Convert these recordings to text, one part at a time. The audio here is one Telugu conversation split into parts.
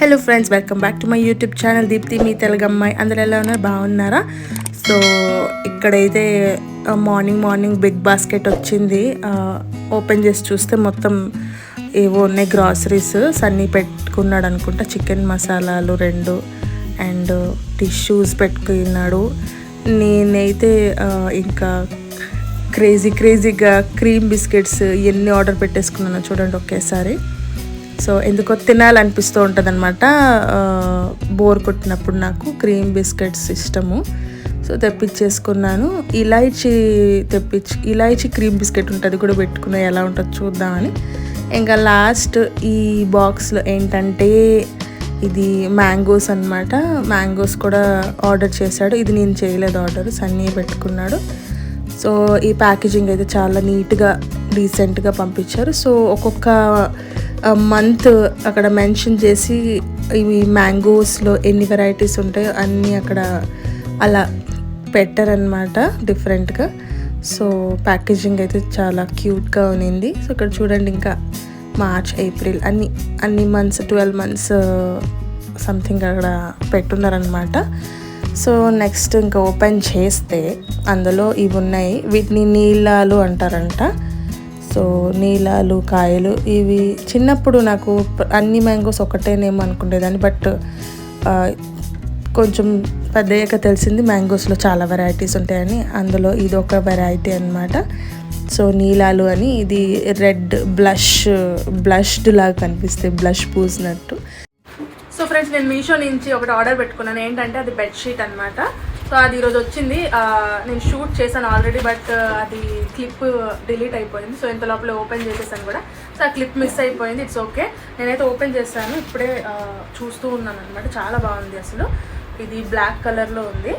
Hello friends welcome back to my YouTube channel Deepti మీ తెలుగమ్మాయి. అందరు ఎలా ఉన్నారు? బాగున్నారా? సో ఇక్కడైతే మార్నింగ్ మార్నింగ్ బిగ్ బాస్కెట్ వచ్చింది. ఓపెన్ చేసి చూస్తే మొత్తం ఏవో ఉన్నాయి గ్రాసరీస్ సన్నీ పెట్టుకున్నాడు అనుకుంటా. చికెన్ మసాలాలు రెండు అండ్ టిష్యూస్ పెట్టుకున్నాడు. నేనైతే ఇంకా క్రేజీ క్రేజీగా క్రీమ్ బిస్కెట్స్ ఎన్ని ఆర్డర్ పెట్టేసుకున్నానో. చూడండి ఒకేసారి. సో ఎందుకో తినాలనిపిస్తూ ఉంటుంది అనమాట బోర్ కొట్టినప్పుడు నాకు క్రీమ్ బిస్కెట్స్ ఇష్టము. సో తెప్పించేసుకున్నాను. ఇలాయచీ తెప్పించి ఇలాయచీ క్రీమ్ బిస్కెట్ ఉంటుంది కూడా పెట్టుకున్నా ఎలా ఉంటుందో చూద్దామని ఇంకా లాస్ట్ ఈ బాక్స్లో ఏంటంటే ఇది మ్యాంగోస్ అన్నమాట. మ్యాంగోస్ కూడా ఆర్డర్ చేశాడు. ఇది నేను చేయలేదు ఆర్డర్ సన్నీ పెట్టుకున్నాడు. సో ఈ ప్యాకేజింగ్ అయితే చాలా నీట్గా డీసెంట్గా పంపించారు. సో ఒక్కొక్క మంత్ అక్కడ మెన్షన్ చేసి ఇవి మ్యాంగోస్లో ఎన్ని వెరైటీస్ ఉంటాయో అన్నీ అక్కడ అలా పెట్టారనమాట డిఫరెంట్గా సో ప్యాకేజింగ్ అయితే చాలా క్యూట్గా ఉన్నింది. సో ఇక్కడ చూడండి ఇంకా మార్చ్ ఏప్రిల్ అన్ని అన్ని మంత్స్ ట్వెల్వ్ మంత్స్ సంథింగ్ అక్కడ పెట్టున్నారనమాట సో నెక్స్ట్ ఇంకా ఓపెన్ చేస్తే అందులో ఇవి ఉన్నాయి. వీటిని నీళ్ళాలు అంటారంట. సో నీలాలు కాయలు ఇవి చిన్నప్పుడు నాకు అన్ని మ్యాంగోస్ ఒకటేనేమో అనుకునేదాన్ని బట్ కొంచెం పెద్దయ్యాక తెలిసింది మ్యాంగోస్లో చాలా వెరైటీస్ ఉంటాయని అందులో ఇది ఒక వెరైటీ అనమాట సో నీలాలు అని ఇది రెడ్ బ్లష్ బ్లష్డ్ లాగా కనిపిస్తాయి బ్లష్ పూసినట్టు. సో ఫ్రెండ్స్ నేను మీషో నుంచి ఒకటి ఆర్డర్ పెట్టుకున్నాను. ఏంటంటే అది బెడ్షీట్ అనమాట సో అది ఈరోజు వచ్చింది. నేను షూట్ చేశాను ఆల్రెడీ బట్ అది క్లిప్ డిలీట్ అయిపోయింది. సో ఇంత లోపల ఓపెన్ చేసేసాను కూడా. సో ఆ క్లిప్ మిస్ అయిపోయింది. It's okay. నేనైతే ఓపెన్ చేశాను ఇప్పుడే చూస్తూ ఉన్నాను అనమాట చాలా బాగుంది అసలు. ఇది బ్లాక్ కలర్లో ఉంది.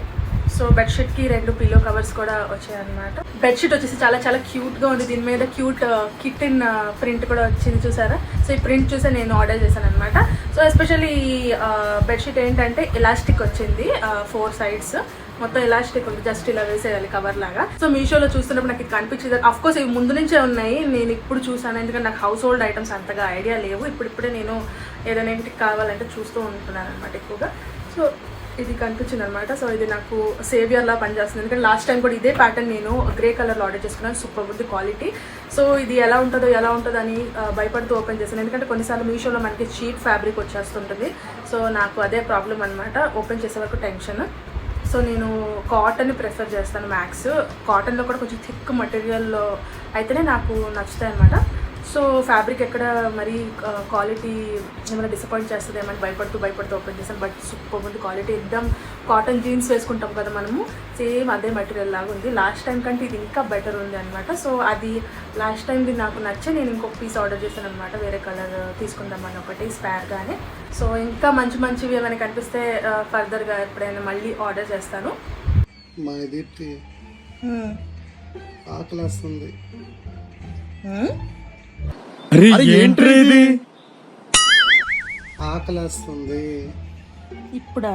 సో బెడ్షీట్కి రెండు పిల్లో కవర్స్ కూడా వచ్చాయన్నమాట. బెడ్షీట్ వచ్చేసి చాలా చాలా క్యూట్గా ఉంది. దీని మీద క్యూట్ కిటిన్ ప్రింట్ కూడా వచ్చింది చూసారా? సో ఈ ప్రింట్ చూసే నేను ఆర్డర్ చేశాను అనమాట సో ఎస్పెషల్లీ ఈ బెడ్షీట్ ఏంటంటే ఎలాస్టిక్ వచ్చింది ఫోర్ సైడ్స్. మొత్తం ఎలాస్టిక్ ఉంది జస్ట్ ఇలా వేసేయాలి కవర్ లాగా. సో మీషోలో చూస్తున్నప్పుడు నాకు ఇది కనిపించింది. అఫ్ కోర్స్ ఇవి ముందు నుంచే ఉన్నాయి. నేను ఇప్పుడు చూసాను ఎందుకంటే నాకు హౌస్ హోల్డ్ ఐటమ్స్ అంతగా ఐడియా లేవు. ఇప్పుడు ఇప్పుడే నేను ఏదైనా ఇంటికి కావాలంటే చూస్తూ ఉంటున్నాను అనమాట ఎక్కువగా. సో ఇది కనిపించింది అనమాట సో ఇది నాకు సేవియర్ లా పనిచేస్తుంది. ఎందుకంటే లాస్ట్ టైం కూడా ఇదే ప్యాటర్న్ నేను గ్రే కలర్లో ఆర్డర్ చేసుకున్నాను. సూపర్ ఉంది క్వాలిటీ సో ఇది ఎలా ఉంటుందో ఎలా ఉంటుందో అని భయపడుతూ ఓపెన్ చేశాను. ఎందుకంటే కొన్నిసార్లు మీషోలో మనకి చీప్ ఫ్యాబ్రిక్ వచ్చేస్తుంటుంది. సో నాకు అదే ప్రాబ్లం అనమాట ఓపెన్ చేసే వరకు టెన్షన్ సో నేను కాటన్ ప్రిఫర్ చేస్తాను మ్యాక్స్ కాటన్లో కూడా కొంచెం థిక్ మటీరియల్లో అయితేనే నాకు నచ్చుతాయి అనమాట సో ఫ్యాబ్రిక్ ఎక్కడ మరీ క్వాలిటీ ఏమైనా డిసప్పాయింట్ చేస్తుందేమో అని భయపడుతూ భయపడుతూ ఓపెన్ చేశాను బట్ సూపర్ ఉంది క్వాలిటీ ఎక్దమ్ కాటన్ జీన్స్ వేసుకుంటాం కదా మనము. సేమ్ అదే మెటీరియల్ లాగా ఉంది. లాస్ట్ టైం కంటే ఇది ఇంకా బెటర్ ఉంది అనమాట సో అది లాస్ట్ టైంది నాకు నచ్చే నేను ఇంకొక పీస్ ఆర్డర్ చేశాను అనమాట వేరే కలర్ తీసుకుందామని ఒకటి స్పేర్గానే సో ఇంకా మంచి మంచివి ఏమైనా కనిపిస్తే ఫర్దర్గా ఎప్పుడైనా మళ్ళీ ఆర్డర్ చేస్తాను. మా దీప్తి. ఆకలేస్తుంది ఆకలేస్తుంది. ఇప్పుడా?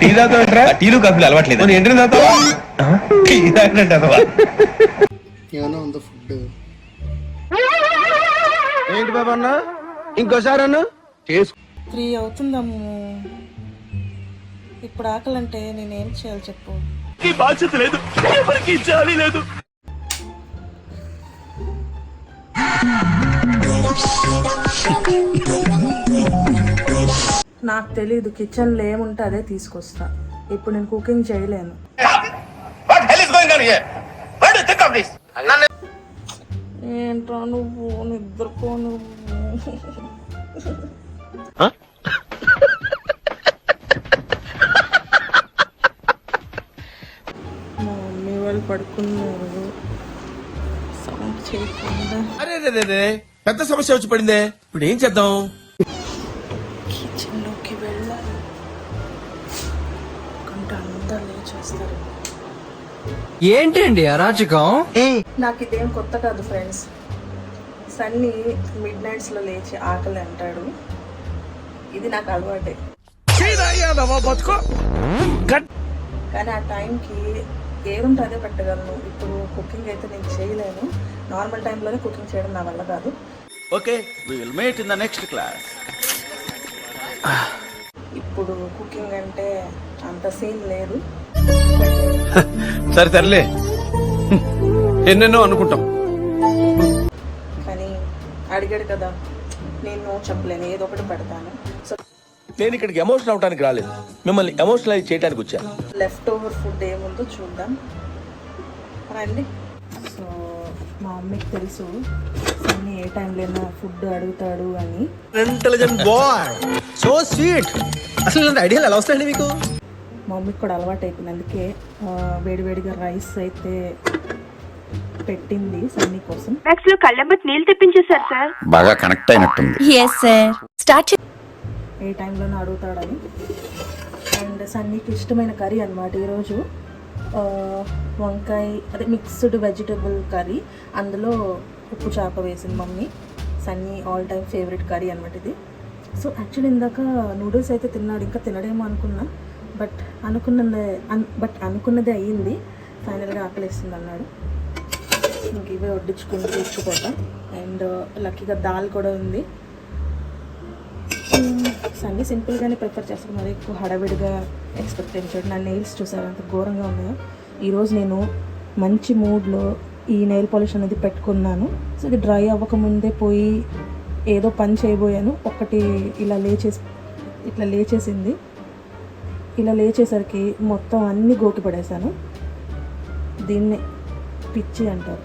టీ తాగుతావంటరా? టీలు కాఫీలు అలవాట్లేదు? ఎంట్రీ తాగుతావా? టీ తాగినట్టు ఏమైనా ఉందా ఫుడ్ ఏంటి బాబా అన్న ఇంకోసారి అన్న? చేసు త్రీ అవుతుందమ్ము. ఇప్పుడు ఆకలంటే నేనేం చేయాలి చెప్పు. బాధ్యత లేదు. ఎవరికి జాలి లేదు. నాకు తెలియదు కిచెన్లో ఏముంటే అదే తీసుకొస్తా. ఇప్పుడు నేను కుకింగ్ చేయలేను. ఏంట్రా నువ్వు? నిద్రపో నువ్వు. మా మమ్మీ వాళ్ళు పడుకున్నారు. చేయకుండా. అరే రే పెద్ద సమస్య వచ్చి పడిందే. ఇప్పుడు ఏం చేద్దాం? కిచెన్లోకి వెళ్ళాలి. కంటే అందరు లేచేస్తారు ఏంటండి అరాచకం? నాకు ఇదేం కొత్త కాదు ఫ్రెండ్స్ సన్నీ మిడ్ నైట్స్లో లేచి ఆకలి అంటాడు. ఇది నాకు అలవాటే. కానీ ఆ టైంకి ఏదుంటే అదే పెట్టగలను. ఇప్పుడు కుకింగ్ అయితే నేను చేయలేను. నార్మల్ టైంలోనే కుకింగ్ చేయడం నా వల్ల కాదు. Okay, we will meet in the next class. ఇప్పుడు కుకింగ్ అంటే అంత సీన్ లేదు. సరే సర్లే. ఎన్నెన్నో అనుకుంటాం. కానీ అడిగాడు కదా నేను చెప్పలేను ఏదో ఒకటి పెడతాను. సో నేను ఇక్కడికి ఎమోషనల్ అవడానికి రాలేదు. మిమ్మల్ని ఎమోషనలైజ్ చేయడానికి వచ్చా లెఫ్ట్ ఓవర్ ఫుడ్ ఏముందో చూద్దాం. రండి. మా మమ్మీకి తెలుసు. సన్నీ ఏ టైంలో ఫుడ్ అడుగుతాడు అని. ఇంటెలిజెంట్ బాయ్ సో స్వీట్ అసలు ఐడియాలు ఎలా వస్తాయండి మీకు? మా మమ్మీకి కూడా అలవాటు అయిపోయింది. అందుకే వేడివేడిగా రైస్ అయితే పెట్టింది సన్నీ కోసం. మ్యాక్స్లో కళ్ళెంబట్ నీళ్ళు తెప్పించేశారు సార్ బాగా కనెక్ట్ అయినట్టుంది. ఎస్ సార్ స్టార్ట్ ఏ టైంలోనూ అడుగుతాడని. అండ్ సన్నీకి ఇష్టమైన కర్రీ అనమాట ఈరోజు. వంకాయ అదే మిక్స్డ్ వెజిటబుల్ కర్రీ అందులో ఉప్పు చేప వేసింది mummy. Sunny all time favourite curry అనమాట ఇది. సో యాక్చువల్లీ ఇందాక నూడిల్స్ అయితే తిన్నాడు ఇంకా తినడేమో అనుకున్నా. బట్ అనుకున్నదే బట్ అనుకున్నదే అయ్యింది. ఫైనల్గా ఆకలిస్తుంది అన్నాడు. ఇంక ఇవే వడ్డించుకుని తీసుకుపోతాం అండ్ లక్కీగా uh, దాల్ కూడా ఉంది. అన్నీ సింపుల్గానే ప్రిఫర్ చేస్తున్నారు ఎక్కువ హడావిడిగా ఎక్స్పెక్ట్ చేయడం నా నెయిల్స్ చూసారు? అంత ఘోరంగా ఉన్నాయో. ఈరోజు నేను మంచి మూడ్లో ఈ నెయిల్ పాలిష్ అనేది పెట్టుకున్నాను. సో ఇది డ్రై అవ్వకముందే పోయి ఏదో పని చేయబోయాను. ఒకటి ఇలా లేచేసి ఇట్లా లేచేసింది. ఇలా లేచేసరికి మొత్తం అన్నీ గోకి పడేశాను. దీన్ని పిచ్చి అంటారు.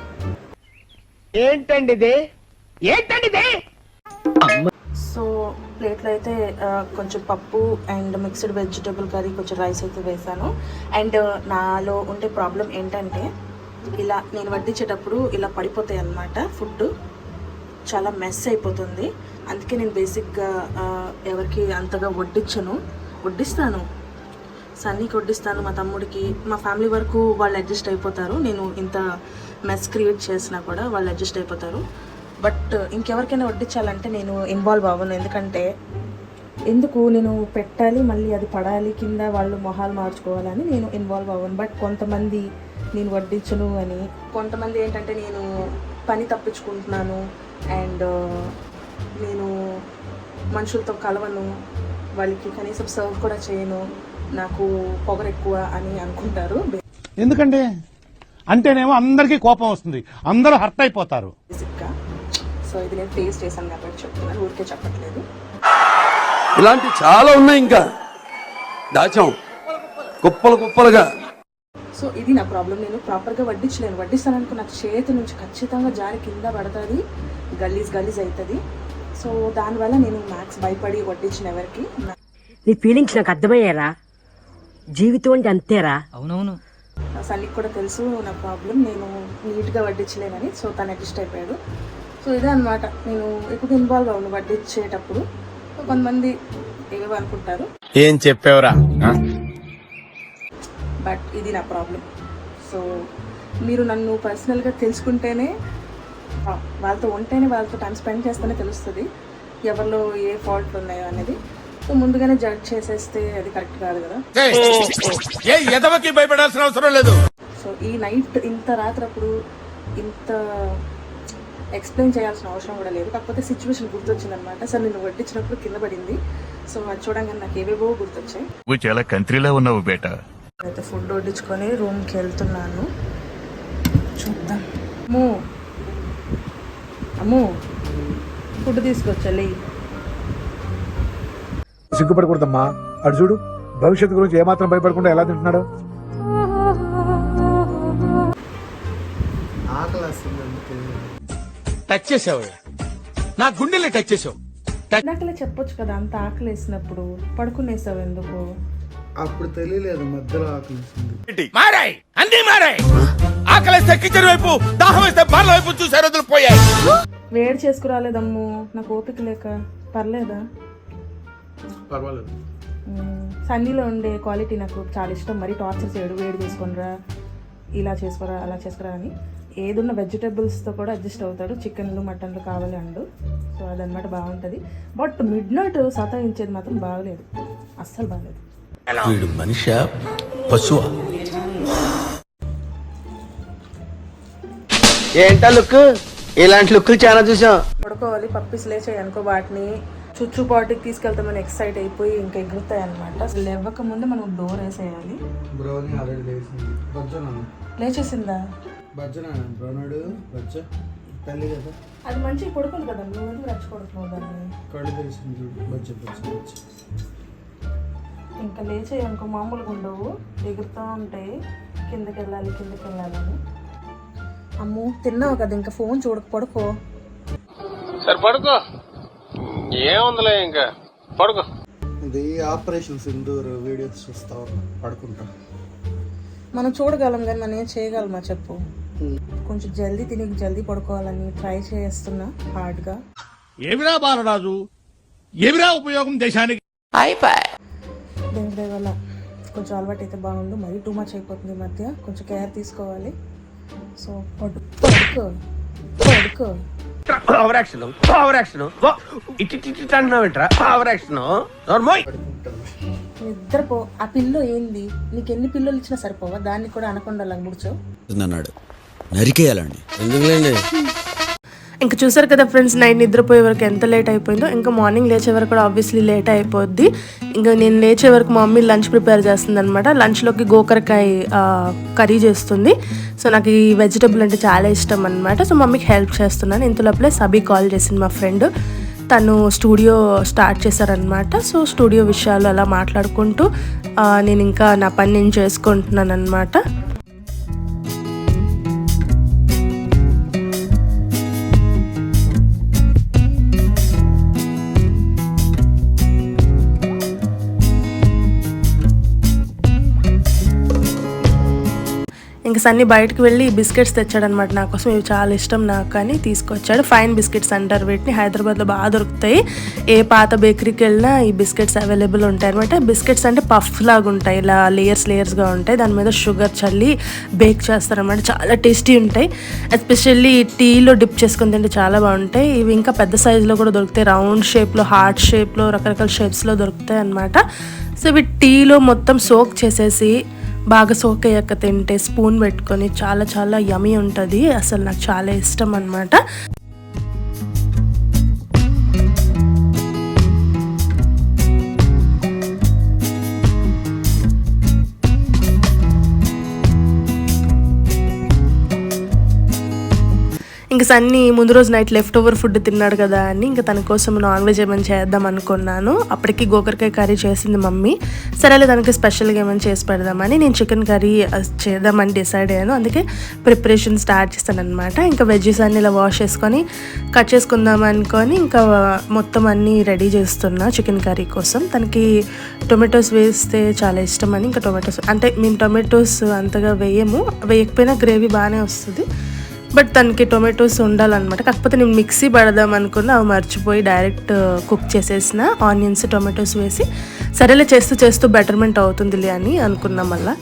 ఏంటండి ఇది? ఏంటండి ఇది? సో ప్లేట్లో అయితే కొంచెం పప్పు అండ్ మిక్స్డ్ వెజిటబుల్ కర్రీ కొంచెం రైస్ అయితే వేసాను అండ్ నాలో ఉండే ప్రాబ్లం ఏంటంటే ఇలా నేను వడ్డించేటప్పుడు ఇలా పడిపోతాయి అన్నమాట ఫుడ్ చాలా మెస్ అయిపోతుంది. అందుకే నేను బేసిక్గా ఎవరికి అంతగా వడ్డించను. వడ్డిస్తాను. సన్నీకి వడ్డిస్తాను మా తమ్ముడికి. మా ఫ్యామిలీ వరకు వాళ్ళు అడ్జస్ట్ అయిపోతారు. నేను ఇంత మెస్ క్రియేట్ చేసినా కూడా వాళ్ళు అడ్జస్ట్ అయిపోతారు. బట్ ఇంకెవరికైనా వడ్డించాలంటే నేను ఇన్వాల్వ్ అవ్వను. ఎందుకంటే ఎందుకు? నేను పెట్టాలి మళ్ళీ అది పడాలి కింద వాళ్ళు మొహాలు మార్చుకోవాలని నేను ఇన్వాల్వ్ అవ్వను. బట్ కొంతమంది నేను వడ్డించను అని. కొంతమంది ఏంటంటే నేను పని తప్పించుకుంటున్నాను అండ్ నేను మనుషులతో కలవను. వాళ్ళకి కనీసం సర్వ్ కూడా చేయను. నాకు పొగరు ఎక్కువ అని అనుకుంటారు. ఎందుకంటే అంటేనేమో అందరికీ కోపం వస్తుంది. అందరూ హర్ట్ అయిపోతారు. బేసిక్గా సో ఇది నేను ఫేస్ చేశాను కాబట్టి చెప్తున్నాను ఊరికే చెప్పట్లేదు. ఇలాంటి చాలా ఉన్నాయి ఇంకా. దాచాం. కుప్పలు కుప్పలుగా. సో ఇది నా ప్రాబ్లం నేను ప్రాపర్గా వడ్డించలేను. వడ్డిస్తాననుకో నాకు చేతి నుంచి ఖచ్చితంగా జారి కింద పడుతుంది. గలీజ్ గలీజ్ అవుతుంది సో దానివల్ల నేను మ్యాథ్స్ భయపడి వడ్డించిన ఎవరికి? నా- నీ ఫీలింగ్స్ నాకు అర్థమయ్యారా జీవితం అంటే అంతేరా నా సన్నికి కూడా తెలుసు నా ప్రాబ్లం నేను నీట్గా వడ్డించలేనని. సో తను అడ్జస్ట్ అయిపోయాడు. సో ఇదే అనమాట నేను ఎక్కువ ఇన్వాల్వ్ అవును వడ్డించేటప్పుడు సో కొంతమంది ఏవేవో అనుకుంటారు. ఏం చెప్పావురా? బట్ ఇది నా ప్రాబ్లం సో మీరు నన్ను పర్సనల్గా తెలుసుకుంటేనే వాళ్ళతో ఉంటేనే వాళ్ళతో టైం స్పెండ్ చేస్తేనే తెలుస్తుంది ఎవరిలో ఏ ఫాల్ట్ ఉన్నాయో అనేది. సో ముందుగానే జడ్జ్ చేసేస్తే అది కరెక్ట్ కాదు కదా. భయపడాల్సిన అవసరం లేదు. సో ఈ నైట్ ఇంత రాత్రప్పుడు ఇంత ఎక్స్ప్లెయిన్ చేయాల్సిన అవసరం కూడా లేదు. కాకపోతే సిచ్యువేషన్ గుర్తొచ్చిందనమాట. సార్ నేను వడ్డించినప్పుడు కింద పడింది. సో అది చూడంగానే నాకు ఏవేవో గుర్తొచ్చాయి. నువ్వు చాలా కంట్రీలో ఉన్నావు బేటా. అయితే ఫుడ్ వడ్డించుకొని రూమ్కి వెళ్తున్నాను. చూద్దాం. అమ్మో. అమ్మో. ఫుడ్ తీసుకొచ్చలే సిగ్గుపడకూడదమ్మా. అడు చూడు భవిష్యత్తు గురించి ఏమాత్రం భయపడకుండా ఎలా తింటున్నాడు. ఆకలి వస్తుంది అందుకే. టచ్ చేసావు నా గుండెల్ని టచ్ చేసావు. ఇందాకలే చెప్పొచ్చు కదా అంత ఆకలి వేసినప్పుడు పడుకునేసావు ఎందుకు? అప్పుడు తెలియలేదు మధ్యలో ఆకలి మారాయి! అన్ని మారాయి! ఆకలిస్తే కిచెన్ వైపు దాహం వేస్తే బార్ల వైపు చూసే రోజులు పోయాయి. వేడి చేసుకురాలేదమ్ము నాకు ఓపిక లేక. పర్లేదా? పర్వాలేదు. సన్నీలో ఉండే క్వాలిటీ నాకు చాలా ఇష్టం. మరి టార్చర్ చేయడు వేడి చేసుకొనిరా. ఇలా చేసుకోరా అలా చేసుకోరా అని. ఏదున్న వెజిటేబుల్స్తో కూడా అడ్జస్ట్ అవుతాడు. చికెన్లు మటన్లు కావాలి అండు. సో అదనమాట బాగుంటుంది. బట్ మిడ్ నైట్ సతాయించేది మాత్రం బాగలేదు. అస్సలు బాగలేదు. వీడు మనిషి? పశువా? ఏంటా లుక్ ఇలాంటి లుక్లు చాలా చూసాం. పడుకోవాలి పప్పిస్ లేచాయి అనుకో వాటిని. చుచ్చు పాటికి తీసుకెళ్తామని ఎక్సైట్ అయిపోయి ఇంకా ఎగురుతాయి అనమాట అసలు లేవక ముందు మనం డోర్ వేసేయాలి. బ్రౌనీ ఆల్రెడీ లేచింది. బజ్జనా లేచేసిందా? బజ్జనా బ్రౌనాడు బజ్జ. తల్లి కదా. అది మంచిగా పడుకుంది కదా నువ్వు ఎందుకు రెచ్చగొడుతున్నావు దాన్ని? కళ్ళు తెలిసింది చూడు బజ్జ బజ్జ బజ్జ. ఇంకా లేచాయి అనుకో మామూలుగా ఉండవు. ఎగురుతూ ఉంటాయి కిందకి వెళ్ళాలి కిందకి వెళ్ళాలని అమ్మో తిన్నావు కదా ఇంకా ఫోన్ చూడక పడుకో. సరే పడుకో. ఏముందిలే ఇంకా? పడుకో. ఇది ఆపరేషన్ సింధూర్ వీడియోస్ చూస్తా ఉన్నా. పడుకుంటా. మనం చూడగలం కానీ మనం ఏం చేయగలమా చెప్పు? కొంచెం జల్దీ తిని జల్దీ పడుకోవాలని ట్రై చేస్తున్నా హార్డ్గా. ఏమిరా బాలరాజు? ఏమిరా ఉపయోగం దేశానికి? దేని వల్ల కొంచెం అలవాటు అయితే బాగుండు. మరీ టూ మచ్ అయిపోతుంది ఈ మధ్య. కొంచెం కేర్ తీసుకోవాలి. సో పడు పడుకో. పడుకో. ఓవర్ యాక్షన్ ఓవర్ యాక్షన్ ఇటు ఇటు ఇటు అంటున్నావేంట్రా ఓవర్ యాక్షన్ నోర్మోయ్ నిద్రపో ఆ పిల్లో ఏంది? నీకు ఎన్ని పిల్లలు ఇచ్చినా సరిపోవా? దాన్ని కూడా అనకుండా ముడిచో. అన్నాడు నరికేయాలండి. ఎందుకులేండి? ఇంకా చూసారు కదా ఫ్రెండ్స్ నైట్ నిద్రపోయే వరకు ఎంత లేట్ అయిపోయిందో. ఇంకా మార్నింగ్ లేచే వరకు కూడా ఆబ్వియస్లీ లేట్ అయిపోద్ది. ఇంకా నేను లేచే వరకు మా మమ్మీ లంచ్ ప్రిపేర్ చేస్తుంది అనమాట లంచ్లోకి గోకరకాయ కర్రీ చేస్తుంది. సో నాకు ఈ వెజిటబుల్ అంటే చాలా ఇష్టం అనమాట సో మమ్మీకి హెల్ప్ చేస్తున్నాను. ఇంతలోపలే సబీ కాల్ చేసింది మా ఫ్రెండ్ తను స్టూడియో స్టార్ట్ చేశారనమాట సో స్టూడియో విషయాలు అలా మాట్లాడుకుంటూ నేను ఇంకా నా పని నేను చేసుకుంటున్నాను అనమాట సన్నీ బయటకు వెళ్ళి బిస్కెట్స్ తెచ్చాడనమాట నా కోసం. ఇవి చాలా ఇష్టం నాకు కానీ తీసుకొచ్చాడు. ఫైన్ బిస్కెట్స్ అంటారు వీటిని హైదరాబాద్లో బాగా దొరుకుతాయి. ఏ పాత బేకరీకి వెళ్ళినా ఈ బిస్కెట్స్ అవైలబుల్ ఉంటాయి అనమాట బిస్కెట్స్ అంటే పఫ్ లాగా ఉంటాయి. ఇలా లేయర్స్ లేయర్స్గా ఉంటాయి. దాని మీద షుగర్ చల్లి బేక్ చేస్తారనమాట చాలా టేస్టీ ఉంటాయి. ఎస్పెషల్లీ టీలో డిప్ చేసుకుని తింటే చాలా బాగుంటాయి. ఇవి ఇంకా పెద్ద సైజులో కూడా దొరుకుతాయి. రౌండ్ షేప్లో హార్ట్ షేప్లో రకరకాల షేప్స్లో దొరుకుతాయి అనమాట సో ఇవి టీలో మొత్తం సోక్ చేసేసి బాగా సోక్ అయ్యాక తింటే స్పూన్ పెట్టుకొని చాలా చాలా యమీ ఉంటుంది. అసలు నాకు చాలా ఇష్టం అనమాట ఇంకా సన్నీ ముందు రోజు నైట్ లెఫ్ట్ ఓవర్ ఫుడ్ తిన్నాడు కదా అని ఇంకా తన కోసం నాన్ వెజ్ ఏమైనా చేద్దాం అనుకున్నాను. అప్పటికి గోకరకాయ కర్రీ చేసింది మమ్మీ. సరేలే దానికి స్పెషల్గా ఏమైనా చేసి పెడదామని నేను చికెన్ కర్రీ చేద్దామని డిసైడ్ అయ్యాను. అందుకే ప్రిపరేషన్ స్టార్ట్ చేస్తాను అనమాట ఇంకా వెజ్జెస్ అన్ని ఇలా వాష్ చేసుకొని కట్ చేసుకుందాం అనుకొని ఇంకా మొత్తం అన్నీ రెడీ చేస్తున్నా చికెన్ కర్రీ కోసం. తనకి టొమాటోస్ వేస్తే చాలా ఇష్టం అని ఇంకా టొమాటోస్ అంటే మేము టొమాటోస్ అంతగా వేయము. వేయకపోయినా గ్రేవీ బాగానే వస్తుంది. బట్ దానికి టొమాటోస్ ఉండాలన్నమాట. కాకపోతే నేను మిక్సీ పడదాం అనుకున్నా అవి మర్చిపోయి డైరెక్ట్ uh, కుక్ చేసేసిన ఆనియన్స్ టొమాటోస్ వేసి సరేలే చేస్తూ చేస్తూ బెటర్మెంట్ అవుతుందిలే అని అనుకున్నాం మళ్ళీ.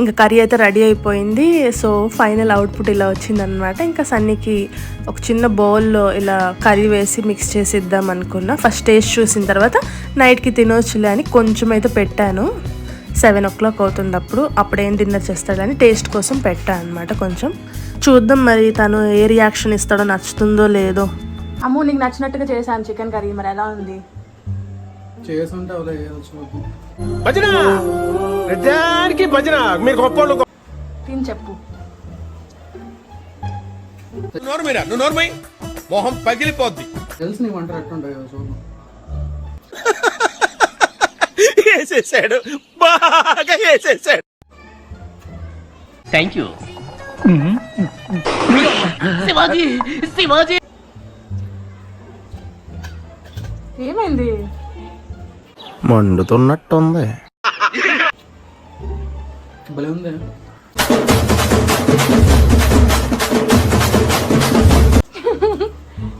ఇంకా కర్రీ అయితే రెడీ అయిపోయింది. సో ఫైనల్ అవుట్పుట్ ఇలా వచ్చిందనమాట ఇంకా సన్నీకి ఒక చిన్న బౌల్లో ఇలా కర్రీ వేసి మిక్స్ చేసి ఇద్దాం అనుకున్నా. ఫస్ట్ టేస్ట్ చూసిన తర్వాత నైట్కి తినొచ్చులే అని కొంచెం అయితే పెట్టాను. సెవెన్ ఓ క్లాక్ అవుతుంది అప్పుడు అప్పుడు ఏం డిన్నర్ చేస్తాడని టేస్ట్ కోసం పెట్టాను అనమాట కొంచెం. చూద్దాం మరి తను ఏ రియాక్షన్ ఇస్తాడో నచ్చుతుందో లేదో. అమ్ము నీకు నచ్చినట్టుగా చేశాను. చికెన్ కర్రీ మరి ఎలా ఉంది? భజన! ప్రతిదానికి భజన! మీరు గొప్పోళ్ళు తిని చెప్పు. నోరు మీరా? నువ్వు నోరుమై మొహం పగిలిపోద్ది. తెలిసి నీ వంట ఎట్టుంటాయో చూడు. వేసేసాడు బాగా వేసేసాడు థ్యాంక్ యూ ఏమైంది? మండుతున్నట్టుంది.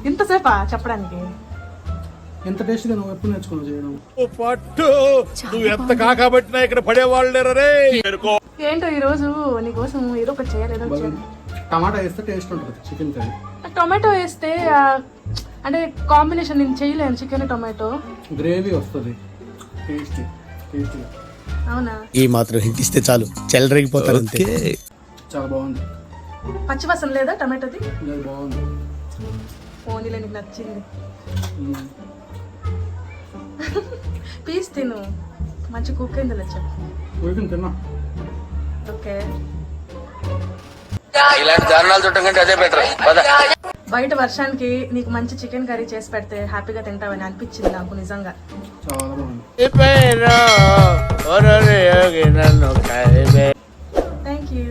ఇంతసేపా చెప్పడానికి? ఎంత టేస్ట్గా నువ్వు ఎప్పుడు నేర్చుకున్నావు చేయడం? పట్టు! నువ్వు ఎంత కాకబట్టినా ఇక్కడ పడేవాళ్ళు రే ఏంటో ఈ రోజు నీకోసం ఏదో ఒకటి చేయాలి. టమాటా వేస్తే టేస్ట్ ఉంటుంది చికెన్ కర్రీ. టొమాటో వేస్తే అంటే కాంబినేషన్ నేను చేయలేను చికెన్ టొమాటో. గ్రేవీ వస్తుంది. టేస్టీ టేస్టీ అవునా? ఈ మాత్రం హింట్ ఇస్తే చాలు. చెల్లరగిపోతారు అంతే. చాలా బాగుంది. పచ్చివాసన లేదా టమాటోది? ఇది బాగుంది. ఓన్లీ నీకు నచ్చింది. పీస్ తిను. మంచి కుక్ అయిందిలే చెప్పు. తిన్నా. ఓకే. ఇలాంటి దారుణాలు చుట్టం కంటే అదే బెటర్. పద. బయట వర్షానికి నీకు మంచి చికెన్ కర్రీ చేసి పెడితే హ్యాపీగా తింటావని అనిపించింది నాకు నిజంగా. చాలా బాగుంది. Thank you